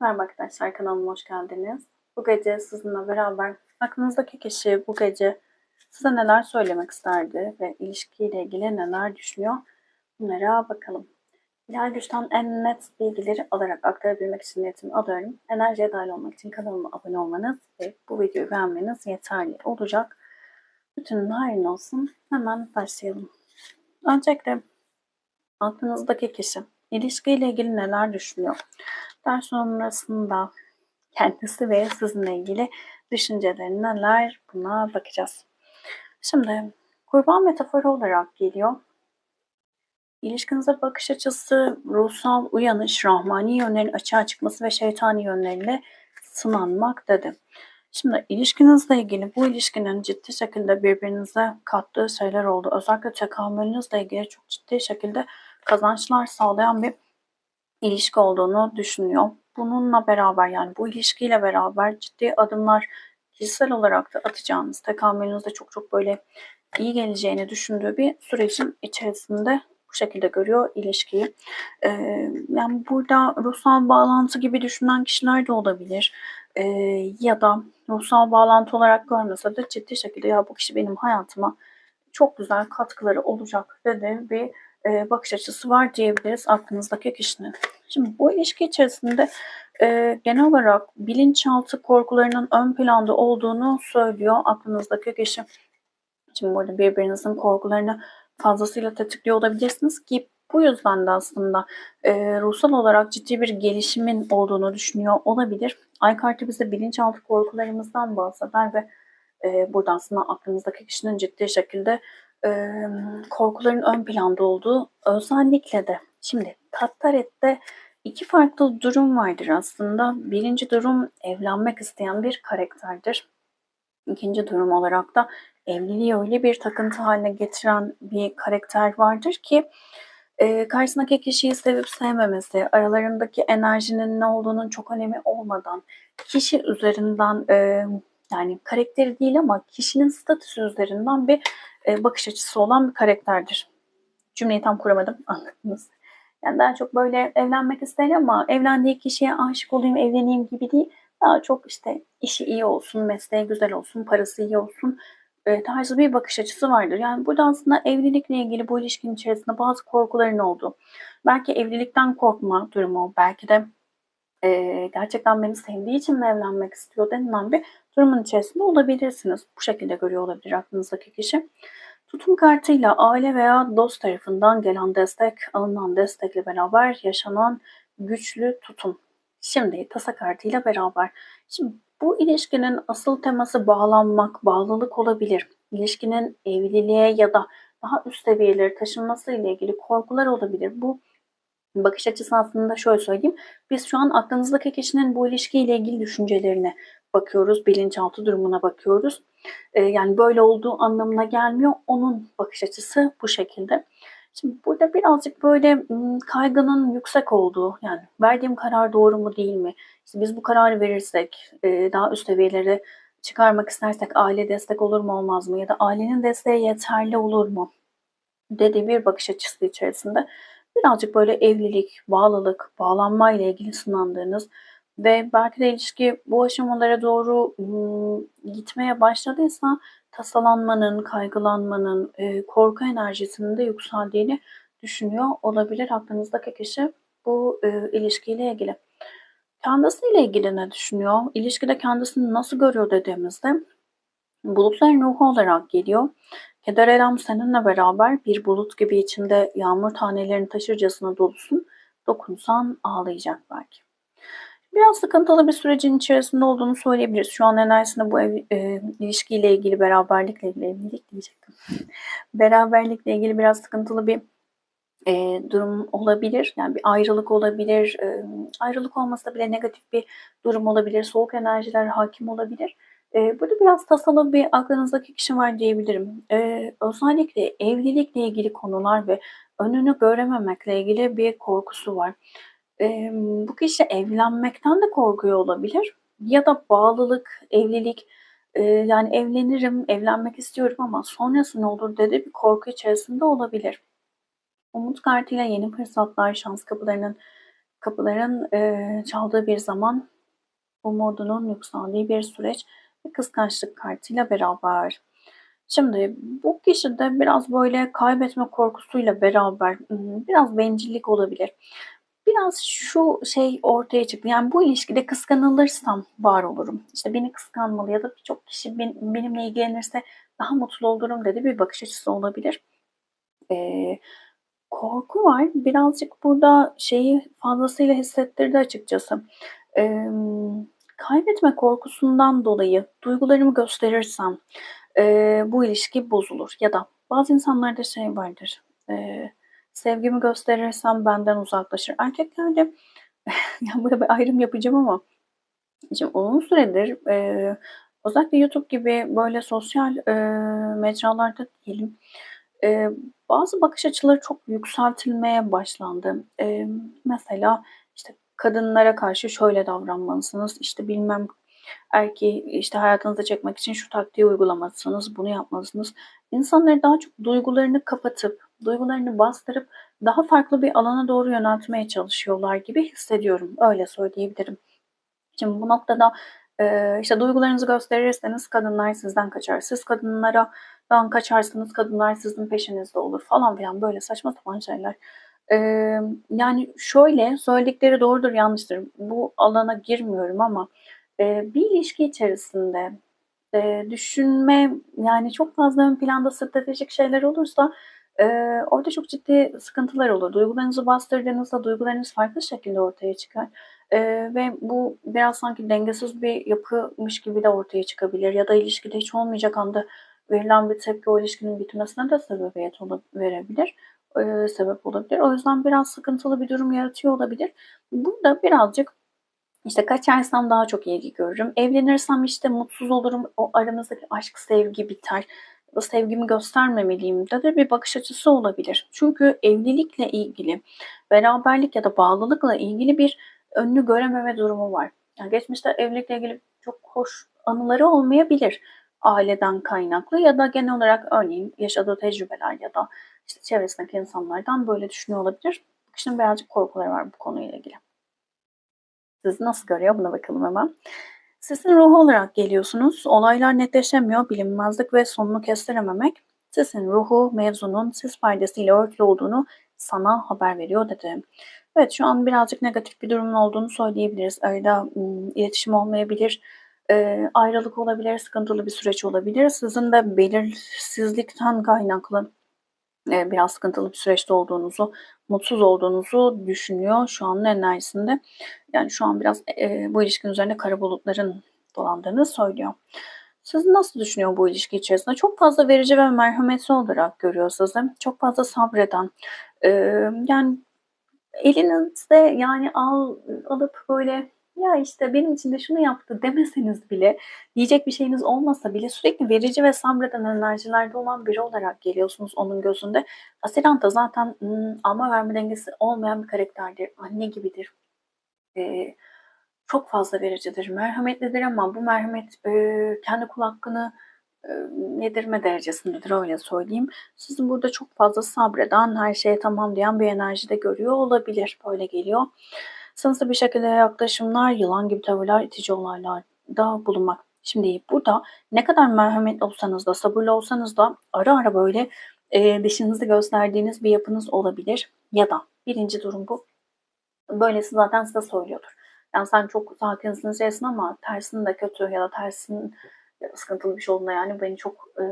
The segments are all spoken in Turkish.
Merhaba arkadaşlar kanalıma hoş geldiniz. Bu gece sizinle beraber aklınızdaki kişi bu gece size neler söylemek isterdi ve ilişkiyle ilgili neler düşünüyor bunlara bakalım. Hilal Güç'ten en net bilgileri alarak aktarabilmek için niyetimi alıyorum. Enerjiye dahil olmak için kanalıma abone olmanız ve bu videoyu beğenmeniz yeterli olacak. Bütün hayrın olsun. Hemen başlayalım. Öncelikle aklınızdaki kişi ilişkiyle ilgili neler düşünüyor? Daha sonrasında kendisi ve sizinle ilgili düşünceleri neler buna bakacağız. Şimdi kurban metaforu olarak geliyor. İlişkinize bakış açısı, ruhsal uyanış, rahmani yönlerin açığa çıkması ve şeytani yönleriyle sınanmak dedi. Şimdi ilişkinizle ilgili bu ilişkinin ciddi şekilde birbirinize kattığı şeyler oldu. Özellikle tekamülünüzle ilgili çok ciddi şekilde kazançlar sağlayan bir ilişki olduğunu düşünüyor. Bununla beraber yani bu ilişkiyle beraber ciddi adımlar kişisel olarak da atacağınız, tekamülünüzde çok çok böyle iyi geleceğini düşündüğü bir sürecin içerisinde bu şekilde görüyor ilişkiyi. Ee, yani burada ruhsal bağlantı gibi düşünen kişiler de olabilir. Ee, ya da ruhsal bağlantı olarak görmese de ciddi şekilde ya bu kişi benim hayatıma çok güzel katkıları olacak dedi bir e, bakış açısı var diyebiliriz aklınızdaki kişinin. Şimdi bu ilişki içerisinde e, genel olarak bilinçaltı korkularının ön planda olduğunu söylüyor aklınızdaki kişi. Şimdi burada birbirinizin korkularını fazlasıyla tetikliyor olabilirsiniz ki bu yüzden de aslında e, ruhsal olarak ciddi bir gelişimin olduğunu düşünüyor olabilir. Ay kartı bize bilinçaltı korkularımızdan bahseder ve e, burada aslında aklınızdaki kişinin ciddi şekilde e, korkuların ön planda olduğu özellikle de şimdi Tattaret'te iki farklı durum vardır aslında. Birinci durum evlenmek isteyen bir karakterdir. İkinci durum olarak da evliliği öyle bir takıntı haline getiren bir karakter vardır ki e, karşısındaki kişiyi sevip sevmemesi, aralarındaki enerjinin ne olduğunun çok önemi olmadan kişi üzerinden e, yani karakteri değil ama kişinin statüsü üzerinden bir e, bakış açısı olan bir karakterdir. Cümleyi tam kuramadım anladınız. Yani daha çok böyle evlenmek ister ama evlendiği kişiye aşık olayım, evleneyim gibi değil. Daha çok işte işi iyi olsun, mesleği güzel olsun, parası iyi olsun e, tarzı bir bakış açısı vardır. Yani burada aslında evlilikle ilgili bu ilişkinin içerisinde bazı korkuların olduğu. Belki evlilikten korkma durumu, belki de e, gerçekten beni sevdiği için mi evlenmek istiyor denilen bir durumun içerisinde olabilirsiniz. Bu şekilde görüyor olabilir aklınızdaki kişi. Tutum kartıyla aile veya dost tarafından gelen destek, alınan destekle beraber yaşanan güçlü tutum. Şimdi tasa kartıyla beraber. Şimdi bu ilişkinin asıl teması bağlanmak, bağlılık olabilir. İlişkinin evliliğe ya da daha üst seviyelere taşınması ile ilgili korkular olabilir. Bu bakış açısı aslında şöyle söyleyeyim. Biz şu an aklınızdaki kişinin bu ilişkiyle ilgili düşüncelerine bakıyoruz, bilinçaltı durumuna bakıyoruz. Ee, yani böyle olduğu anlamına gelmiyor. Onun bakış açısı bu şekilde. Şimdi burada birazcık böyle kaygının yüksek olduğu, yani verdiğim karar doğru mu değil mi? İşte biz bu kararı verirsek, e, daha üst seviyelere çıkarmak istersek aile destek olur mu olmaz mı? Ya da ailenin desteği yeterli olur mu? Dediği bir bakış açısı içerisinde birazcık böyle evlilik, bağlılık, bağlanma ile ilgili sınandığınız ve belki de ilişki bu aşamalara doğru gitmeye başladıysa tasalanmanın, kaygılanmanın, korku enerjisinin de yükseldiğini düşünüyor olabilir aklınızdaki kişi bu ilişkiyle ilgili. Kendisiyle ilgili ne düşünüyor? İlişkide kendisini nasıl görüyor dediğimizde bulutların ruhu olarak geliyor. Keder Elem seninle beraber bir bulut gibi içinde yağmur tanelerini taşırcasına dolusun. Dokunsan ağlayacak belki. Biraz sıkıntılı bir sürecin içerisinde olduğunu söyleyebiliriz. Şu an enerjisinde bu ev, e, ilişkiyle ilgili, beraberlikle ilgili, diyecektim. beraberlikle ilgili biraz sıkıntılı bir e, durum olabilir. Yani bir ayrılık olabilir. E, ayrılık olmasa bile negatif bir durum olabilir. Soğuk enerjiler hakim olabilir. E, burada biraz tasalı bir aklınızdaki kişi var diyebilirim. E, özellikle evlilikle ilgili konular ve önünü görememekle ilgili bir korkusu var. E, bu kişi evlenmekten de korkuyor olabilir. Ya da bağlılık, evlilik, e, yani evlenirim, evlenmek istiyorum ama sonrası ne olur dedi bir korku içerisinde olabilir. Umut kartıyla yeni fırsatlar, şans kapılarının kapıların e, çaldığı bir zaman umudunun yükseldiği bir süreç ve kıskançlık kartıyla beraber. Şimdi bu kişide biraz böyle kaybetme korkusuyla beraber biraz bencillik olabilir. Biraz şu şey ortaya çıktı. Yani bu ilişkide kıskanılırsam var olurum. İşte beni kıskanmalı ya da birçok kişi ben- benimle ilgilenirse daha mutlu olurum dedi bir bakış açısı olabilir. Ee, korku var. Birazcık burada şeyi fazlasıyla hissettirdi açıkçası. Ee, kaybetme korkusundan dolayı duygularımı gösterirsem e, bu ilişki bozulur. Ya da bazı insanlarda şey vardır. E, sevgimi gösterirsem benden uzaklaşır. Erkeklerde yani burada bir ayrım yapacağım ama şimdi uzun süredir e, özellikle YouTube gibi böyle sosyal e, mecralarda diyelim e, bazı bakış açıları çok yükseltilmeye başlandı. E, mesela işte kadınlara karşı şöyle davranmalısınız. İşte bilmem erkeği işte hayatınıza çekmek için şu taktiği uygulamalısınız, bunu yapmalısınız. İnsanları daha çok duygularını kapatıp, duygularını bastırıp daha farklı bir alana doğru yöneltmeye çalışıyorlar gibi hissediyorum. Öyle söyleyebilirim. Şimdi bu noktada işte duygularınızı gösterirseniz kadınlar sizden kaçar. Siz kadınlardan kaçarsınız kadınlar sizin peşinizde olur falan filan böyle saçma sapan şeyler. E, yani şöyle söyledikleri doğrudur yanlıştır. Bu alana girmiyorum ama e, bir ilişki içerisinde e, düşünme yani çok fazla ön planda stratejik şeyler olursa e, orada çok ciddi sıkıntılar olur. Duygularınızı bastırdığınızda duygularınız farklı şekilde ortaya çıkar. E, ve bu biraz sanki dengesiz bir yapımış gibi de ortaya çıkabilir. Ya da ilişkide hiç olmayacak anda verilen bir tepki o ilişkinin bitmesine de sebebiyet verebilir. E, sebep olabilir. O yüzden biraz sıkıntılı bir durum yaratıyor olabilir. Burada birazcık işte kaçarsam daha çok ilgi görürüm. Evlenirsem işte mutsuz olurum. O aramızdaki aşk, sevgi biter. Sevgimi göstermemeliyim de de bir bakış açısı olabilir. Çünkü evlilikle ilgili, beraberlik ya da bağlılıkla ilgili bir önünü görememe durumu var. Yani geçmişte evlilikle ilgili çok hoş anıları olmayabilir aileden kaynaklı ya da genel olarak örneğin yaşadığı tecrübeler ya da işte çevresindeki insanlardan böyle düşünüyor olabilir. Kişinin birazcık korkuları var bu konuyla ilgili. Sizi nasıl görüyor buna bakalım hemen. Sizin ruhu olarak geliyorsunuz. Olaylar netleşemiyor. Bilinmezlik ve sonunu kestirememek. Sizin ruhu mevzunun siz faydasıyla örtülü olduğunu sana haber veriyor dedi. Evet şu an birazcık negatif bir durumun olduğunu söyleyebiliriz. Arada iletişim olmayabilir, e, ayrılık olabilir, sıkıntılı bir süreç olabilir. Sizin de belirsizlikten kaynaklı e, biraz sıkıntılı bir süreçte olduğunuzu, mutsuz olduğunuzu düşünüyor şu an enerjisinde. Yani şu an biraz e, bu ilişkin üzerinde kara bulutların dolandığını söylüyor. Siz nasıl düşünüyor bu ilişki içerisinde? Çok fazla verici ve merhametli olarak görüyor sizi. Çok fazla sabreden. E, yani elinizde yani al alıp böyle ya işte benim için de şunu yaptı demeseniz bile diyecek bir şeyiniz olmasa bile sürekli verici ve sabreden enerjilerde olan biri olarak geliyorsunuz onun gözünde. Asiranta zaten ım, alma verme dengesi olmayan bir karakterdir. Anne gibidir. Ee, çok fazla vericidir. Merhametlidir ama bu merhamet e, kendi kul hakkını e, yedirme derecesindedir öyle söyleyeyim. Sizin burada çok fazla sabreden, her şeye tamam diyen bir enerjide görüyor olabilir. Böyle geliyor. Sınıfta bir şekilde yaklaşımlar, yılan gibi tavırlar, itici olaylarda bulunmak. Şimdi burada ne kadar merhametli olsanız da, sabırlı olsanız da ara ara böyle e, dişinizi gösterdiğiniz bir yapınız olabilir. Ya da birinci durum bu. Böylesi zaten size söylüyordur. Yani sen çok sakinsin şeysin ama tersin de kötü ya da tersin sıkıntılı bir şey olduğunda yani beni çok e,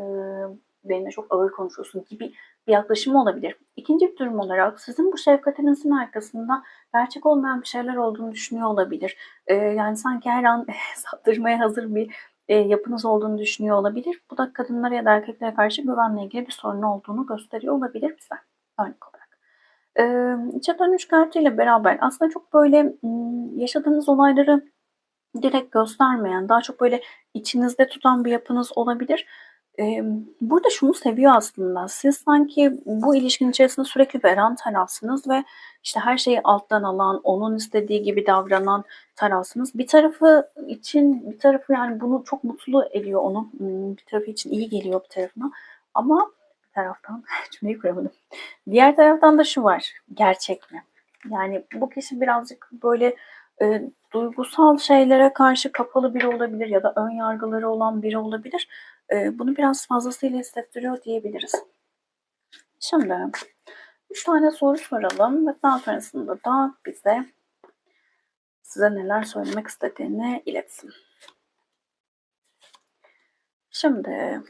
benimle çok ağır konuşuyorsun gibi bir yaklaşım olabilir. İkinci bir durum olarak sizin bu şefkatinizin arkasında gerçek olmayan bir şeyler olduğunu düşünüyor olabilir. E, yani sanki her an saptırmaya hazır bir e, yapınız olduğunu düşünüyor olabilir. Bu da kadınlara ya da erkeklere karşı güvenle ilgili bir sorun olduğunu gösteriyor olabilir bize örnek olarak. E, içe dönüş kartıyla beraber aslında çok böyle yaşadığınız olayları direkt göstermeyen, daha çok böyle içinizde tutan bir yapınız olabilir. Burada şunu seviyor aslında. Siz sanki bu ilişkinin içerisinde sürekli veren tarafsınız ve işte her şeyi alttan alan, onun istediği gibi davranan tarafsınız. Bir tarafı için, bir tarafı yani bunu çok mutlu ediyor onu. Bir tarafı için iyi geliyor bir tarafına. Ama bir taraftan cümleyi kuramadım. Diğer taraftan da şu var. Gerçek mi? Yani bu kişi birazcık böyle e, duygusal şeylere karşı kapalı biri olabilir ya da ön yargıları olan biri olabilir. E, bunu biraz fazlasıyla hissettiriyor diyebiliriz. Şimdi üç tane soru soralım ve daha sonrasında da bize size neler söylemek istediğini iletsin. Şimdi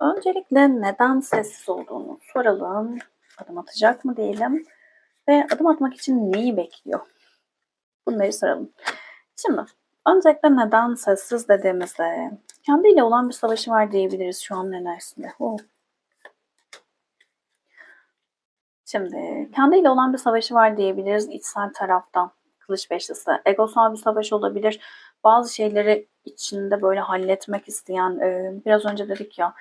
öncelikle neden sessiz olduğunu soralım. Adım atacak mı diyelim ve adım atmak için neyi bekliyor? Bunları soralım. Şimdi öncelikle neden sessiz dediğimizde kendiyle olan bir savaşı var diyebiliriz şu an enerjisinde. Oh. Şimdi kendiyle olan bir savaşı var diyebiliriz içsel taraftan. Kılıç beşlisi. Egosal bir savaş olabilir. Bazı şeyleri içinde böyle halletmek isteyen, biraz önce dedik ya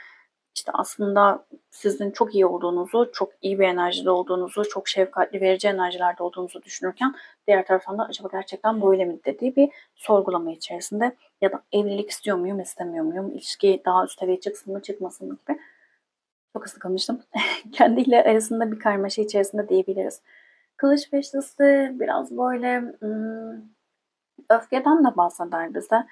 işte aslında sizin çok iyi olduğunuzu, çok iyi bir enerjide olduğunuzu, çok şefkatli verici enerjilerde olduğunuzu düşünürken diğer taraftan da acaba gerçekten böyle mi dediği bir sorgulama içerisinde ya da evlilik istiyor muyum, istemiyor muyum, ilişki daha üst seviyeye çıksın mı, çıkmasın mı gibi. Çok hızlı konuştum. Kendiyle arasında bir karmaşa içerisinde diyebiliriz. Kılıç beşlisi biraz böyle ım, öfkeden de bahseder bize.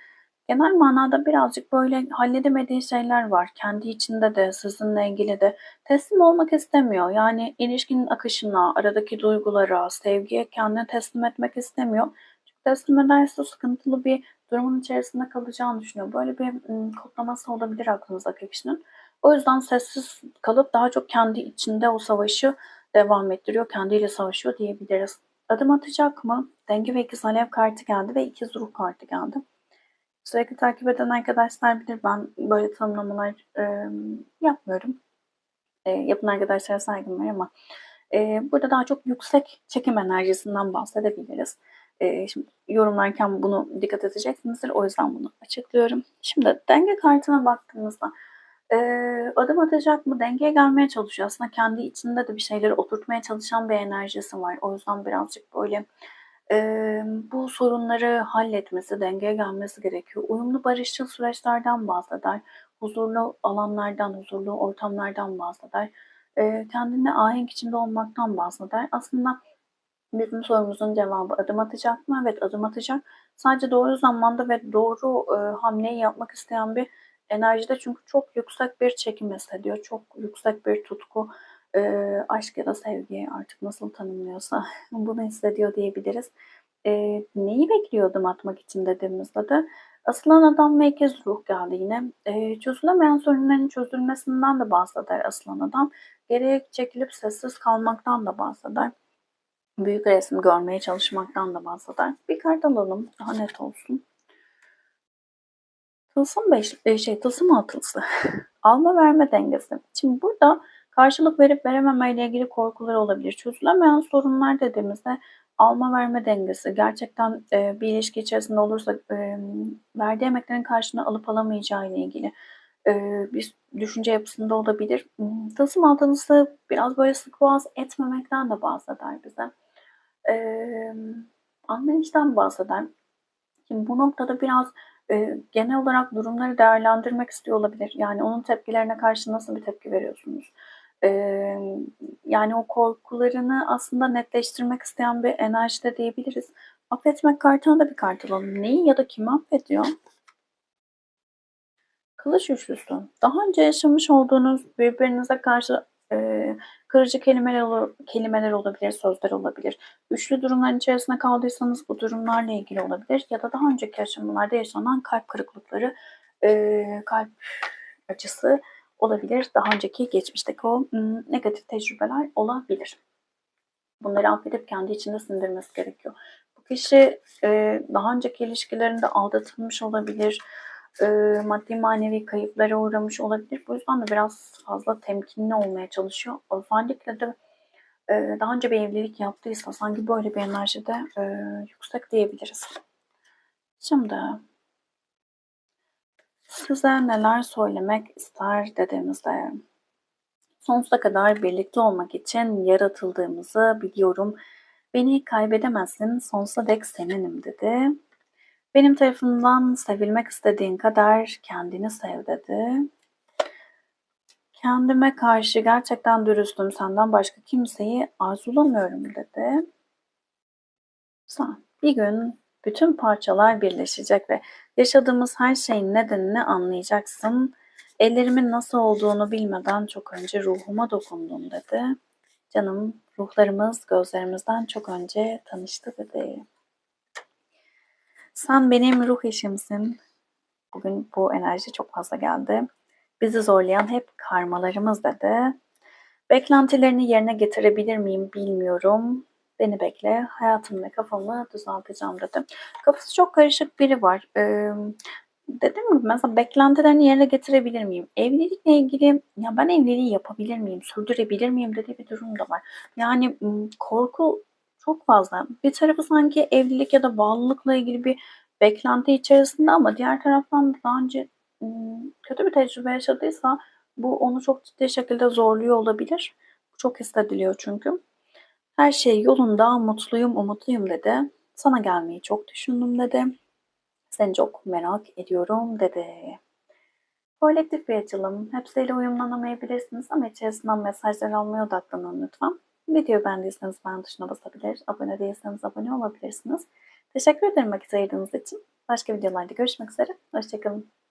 Genel manada birazcık böyle halledemediği şeyler var. Kendi içinde de, sizinle ilgili de teslim olmak istemiyor. Yani ilişkinin akışına, aradaki duygulara, sevgiye kendini teslim etmek istemiyor. Çünkü teslim ederse sıkıntılı bir durumun içerisinde kalacağını düşünüyor. Böyle bir kodlaması olabilir aklınızdaki kişinin. O yüzden sessiz kalıp daha çok kendi içinde o savaşı devam ettiriyor. Kendiyle savaşıyor diyebiliriz. Adım atacak mı? Denge ve ikiz alev kartı geldi ve ikiz ruh kartı geldi. Sürekli takip eden arkadaşlar bilir ben böyle tanımlamalar e, yapmıyorum. E, yapın arkadaşlara saygım var ama e, burada daha çok yüksek çekim enerjisinden bahsedebiliriz. E, şimdi yorumlarken bunu dikkat edeceksinizdir. O yüzden bunu açıklıyorum. Şimdi denge kartına baktığımızda e, adım atacak mı? Dengeye gelmeye çalışıyor. Aslında kendi içinde de bir şeyleri oturtmaya çalışan bir enerjisi var. O yüzden birazcık böyle e, bu sorunları halletmesi, dengeye gelmesi gerekiyor. Uyumlu barışçıl süreçlerden bahseder. Huzurlu alanlardan, huzurlu ortamlardan bahseder. E, kendine ahenk içinde olmaktan bahseder. Aslında bizim sorumuzun cevabı adım atacak mı? Evet adım atacak. Sadece doğru zamanda ve doğru e, hamleyi yapmak isteyen bir enerjide çünkü çok yüksek bir çekim hissediyor. Çok yüksek bir tutku, e, aşk ya da sevgi artık nasıl tanımlıyorsa bunu hissediyor diyebiliriz. E, neyi bekliyordum atmak için dediğimizde de asılan adam ve ruh geldi yine. E, çözülemeyen sorunların çözülmesinden de bahseder asılan adam. Geriye çekilip sessiz kalmaktan da bahseder. Büyük resim görmeye çalışmaktan da bahseder. Bir kart alalım daha net olsun. Tılsım beş, şey tılsım altılısı. Alma verme dengesi. Şimdi burada karşılık verip verememe ile ilgili korkular olabilir. Çözülemeyen sorunlar dediğimizde alma verme dengesi. Gerçekten e, bir ilişki içerisinde olursa e, verdiği emeklerin karşılığını alıp alamayacağı ile ilgili e, bir düşünce yapısında olabilir. Hmm, tılsım altılısı biraz böyle sık boğaz etmemekten de bahseder bize. E, anlayıştan bahseder. Şimdi bu noktada biraz e, genel olarak durumları değerlendirmek istiyor olabilir. Yani onun tepkilerine karşı nasıl bir tepki veriyorsunuz? Yani o korkularını aslında netleştirmek isteyen bir enerjide diyebiliriz. Affetmek kartına da bir kart alalım. Neyi ya da kimi affediyor? Kılıç üçlüsü. Daha önce yaşamış olduğunuz birbirinize karşı e, kırıcı kelimeler, kelimeler olabilir, sözler olabilir. Üçlü durumların içerisinde kaldıysanız bu durumlarla ilgili olabilir ya da daha önceki aşamalarda yaşanan kalp kırıklıkları, e, kalp acısı olabilir. Daha önceki geçmişteki o negatif tecrübeler olabilir. Bunları affedip kendi içinde sindirmesi gerekiyor. Bu kişi e, daha önceki ilişkilerinde aldatılmış olabilir, e, maddi manevi kayıplara uğramış olabilir. Bu yüzden de biraz fazla temkinli olmaya çalışıyor. Özellikle de e, daha önce bir evlilik yaptıysa sanki böyle bir enerjide yüksek diyebiliriz. Şimdi size neler söylemek ister dediğimizde sonsuza kadar birlikte olmak için yaratıldığımızı biliyorum. Beni kaybedemezsin, sonsuza dek seninim dedi. Benim tarafımdan sevilmek istediğin kadar kendini sev dedi. Kendime karşı gerçekten dürüstüm, senden başka kimseyi arzulamıyorum dedi. Lütfen bir gün bütün parçalar birleşecek ve yaşadığımız her şeyin nedenini anlayacaksın. Ellerimin nasıl olduğunu bilmeden çok önce ruhuma dokundun dedi. Canım ruhlarımız gözlerimizden çok önce tanıştı dedi. Sen benim ruh eşimsin. Bugün bu enerji çok fazla geldi. Bizi zorlayan hep karmalarımız dedi. Beklentilerini yerine getirebilir miyim bilmiyorum. Beni bekle, hayatımı ve kafamı düzelteceğim dedi. Kafası çok karışık biri var. Ee, dediğim gibi mesela beklentilerini yerine getirebilir miyim? Evlilikle ilgili ya ben evliliği yapabilir miyim, sürdürebilir miyim dediği bir durum da var. Yani korku çok fazla. Bir tarafı sanki evlilik ya da bağlılıkla ilgili bir beklenti içerisinde ama diğer taraftan da daha önce kötü bir tecrübe yaşadıysa bu onu çok ciddi şekilde zorluyor olabilir. Çok hissediliyor çünkü. Her şey yolunda, mutluyum, umutluyum dedi. Sana gelmeyi çok düşündüm dedi. Seni çok merak ediyorum dedi. Kolektif bir açılım. Hepsiyle uyumlanamayabilirsiniz ama içerisinden mesajlar almaya odaklanın lütfen. Videoyu beğendiyseniz beğen tuşuna basabilir, abone değilseniz abone olabilirsiniz. Teşekkür ederim vakit ayırdığınız için. Başka videolarda görüşmek üzere. Hoşçakalın.